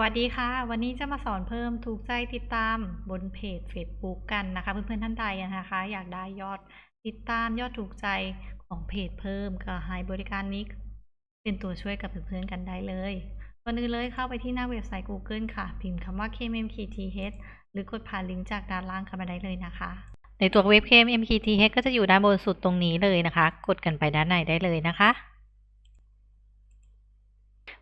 วัสดีค่ะ วันนี้จะมาสอนเพิ่มถูกใจติดตามบนเพจ Facebook กันนะคะ เพื่อนๆท่านใดนะคะ อยากได้ยอดติดตามยอดถูกใจของเพจเพิ่มก็ให้บริการนี้ เป็นตัวช่วยกับเพื่อนๆกันได้เลยก่อนอื่นเลยเข้าไปที่หน้าเว็บไซต์ Google ค่ะ พิมพ์คำว่า kmmkth หรือกดผ่านลิงก์จากด้านล่างเข้ามาได้เลยนะคะ ในตัวเว็บ kmmkth ก็จะอยู่ด้านบนสุดตรงนี้เลยนะคะ กดกันไปด้านในได้เลยนะคะ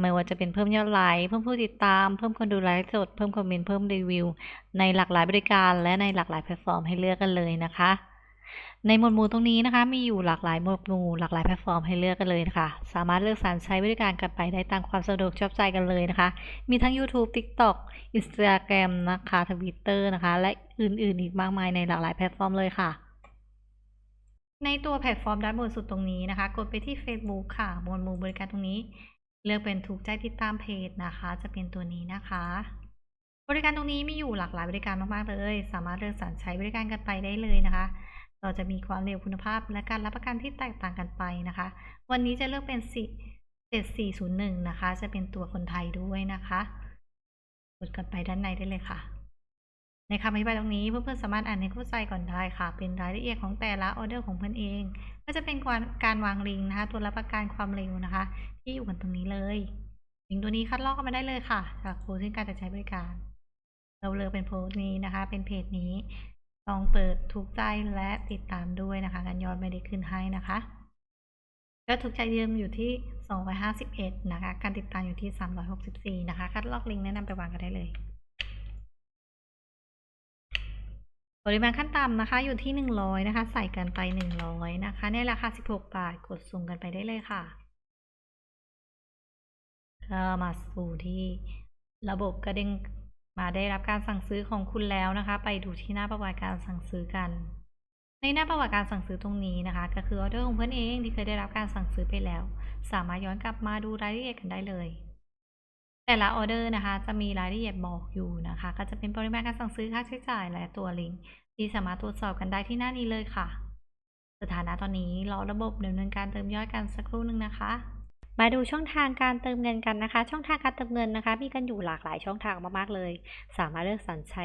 ไม่ว่าจะเป็นเพิ่มยอดไลค์เพิ่มผู้ติดตาม เพิ่มคนดูไลฟ์สด เพิ่มคอมเมนต์ เพิ่มรีวิว ในหลากหลายบริการและในหลากหลายแพลตฟอร์มให้เลือกกันเลยนะคะ ในหมวดหมู่ตรงนี้นะคะ มีอยู่หลากหลายหมวดหมู่หลากหลายแพลตฟอร์มให้เลือกกันเลยนะคะ สามารถเลือกสรรใช้บริการกันไปได้ตามความสะดวกชอบใจกันเลยนะคะ มีทั้ง YouTube TikTok Instagram นะคะ Twitter นะคะ และอื่นๆ อีกมากมายในหลากหลายแพลตฟอร์มเลยค่ะในตัวแพลตฟอร์มด้านบนสุดตรงนี้นะคะ กดไปที่ Facebook ค่ะ หมวดหมู่บริการตรงนี้ เลือกเป็นถูกใจติดตามเพจนะคะ จะเป็นตัวนี้นะคะ บริการตรงนี้มีอยู่หลากหลายบริการมากๆเลย สามารถเลือกสรรใช้บริการกันไปได้เลยนะคะ เราจะมีความเร็วคุณภาพและการรับประกันที่แตกต่างกันไปนะคะ วันนี้จะเลือกเป็น7401นะคะ จะเป็นตัวคนไทยด้วยนะคะกดกันไปด้านในได้เลยค่ะ ในคำอธิบายตรงนี้เพื่อนๆสามารถอ่านให้เข้าใจก่อนได้ค่ะ เป็นรายละเอียดของแต่ละออเดอร์ของเพื่อนเอง ก็จะเป็นการวางลิงก์นะคะ ตัวรับประกันความเร็วนะคะ ที่อยู่กันตรงนี้เลยลิงก์ตัวนี้คัดลอกกันมาได้เลยค่ะ จากโพสต์ที่การจะใช้บริการ เราเลือกเป็นโพสต์นี้นะคะ เป็นเพจนี้ลองเปิดถูกใจและติดตามด้วยนะคะการยอดไม่ได้ขึ้นให้นะคะก็ถูกใจเดิมอยู่ที่ 251 นะคะ การติดตามอยู่ที่ 364 นะคะ คัดลอกลิงก์แนะนำไปวางกันได้เลย ปริมาณขั้นต่ำนะคะอยู่ที่ 100 นะคะ ใส่กันไป 100 นะคะ ในราคา 16 บาท กดส่งกันไปได้เลยค่ะก็มาสู่ที่ระบบกระเด้งมาได้รับการสั่งซื้อของคุณแล้วนะคะ ไปดูที่หน้าประวัติการสั่งซื้อกัน ในหน้าประวัติการสั่งซื้อตรงนี้นะคะ ก็คือออเดอร์ของเพื่อนเองที่เคยได้รับการสั่งซื้อไปแล้ว สามารถย้อนกลับมาดูรายละเอียดกันได้เลย แต่ละออเดอร์นะคะ จะมีรายละเอียดบอกอยู่นะคะ ก็จะเป็นปริมาณการสั่งซื้อค่าใช้จ่ายและตัวลิงก์ที่สามารถตรวจสอบกันได้ที่หน้านี้เลยค่ะ สถานะตอนนี้รอระบบดำเนินการเติมยอดกันสักครู่หนึ่งนะคะ มาดูช่องทางการเติมเงินกันนะคะ ช่องทางการเติมเงินนะคะ มีกันอยู่หลากหลายช่องทางมากๆเลย สามารถเลือกสรรใช้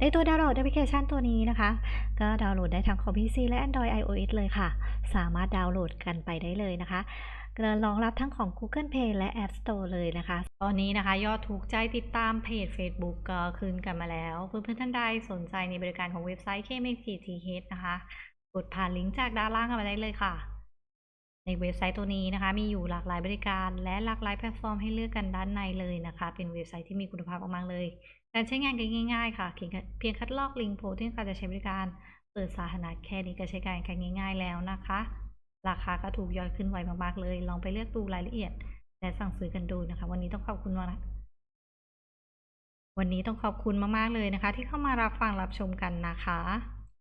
ในตัวดาวน์โหลดแอปพลิเคชันตัวนี้นะคะ ก็ดาวน์โหลดได้ทั้งคอมพิวเตอร์และ Android iOS เลยค่ะ สามารถดาวน์โหลดกันไปได้เลยนะคะรองรับทั้งของ Google Play และ App Store เลยนะคะ ตอนนี้นะคะ ยอดถูกใจติดตามเพจ Facebook ก็ขึ้นกันมาแล้ว เพื่อนๆท่านใดสนใจในบริการของเว็บไซต์ KMTTH นะคะ กดผ่านลิงก์จากด้านล่างกันมาได้เลยค่ะ ในเว็บไซต์ตัวนี้นะคะ มีอยู่หลากหลายบริการ และหลากหลายแพลตฟอร์มให้เลือกกันด้านในเลยนะคะ เป็นเว็บไซต์ที่มีคุณภาพมากๆเลย การใช้งานกันง่ายๆ ค่ะ เพียงคัดลอกลิงก์โพสต์ที่การจะใช้บริการ เปิดสาธารณะแค่นี้ก็ใช้การกันง่าย ๆ แล้วนะคะ ราคาก็ถูกย่อยขึ้นไวมากๆเลย ลองไปเลือกดูรายละเอียด และสั่งซื้อกันดูนะคะ วันนี้ต้องขอบคุณมากวันนี้ต้องขอบคุณมากๆเลยนะคะ ที่เข้ามารับฟังรับชมกันนะคะ